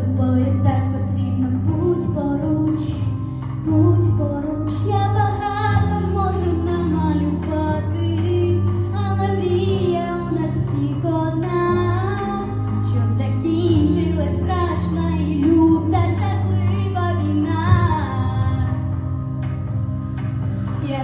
тобою так потрібно, будь поруч, будь поруч, я багато можу намалювати, але мрія у нас всіх одна, щоб закінчилась страшна і люта, жахлива війна. Я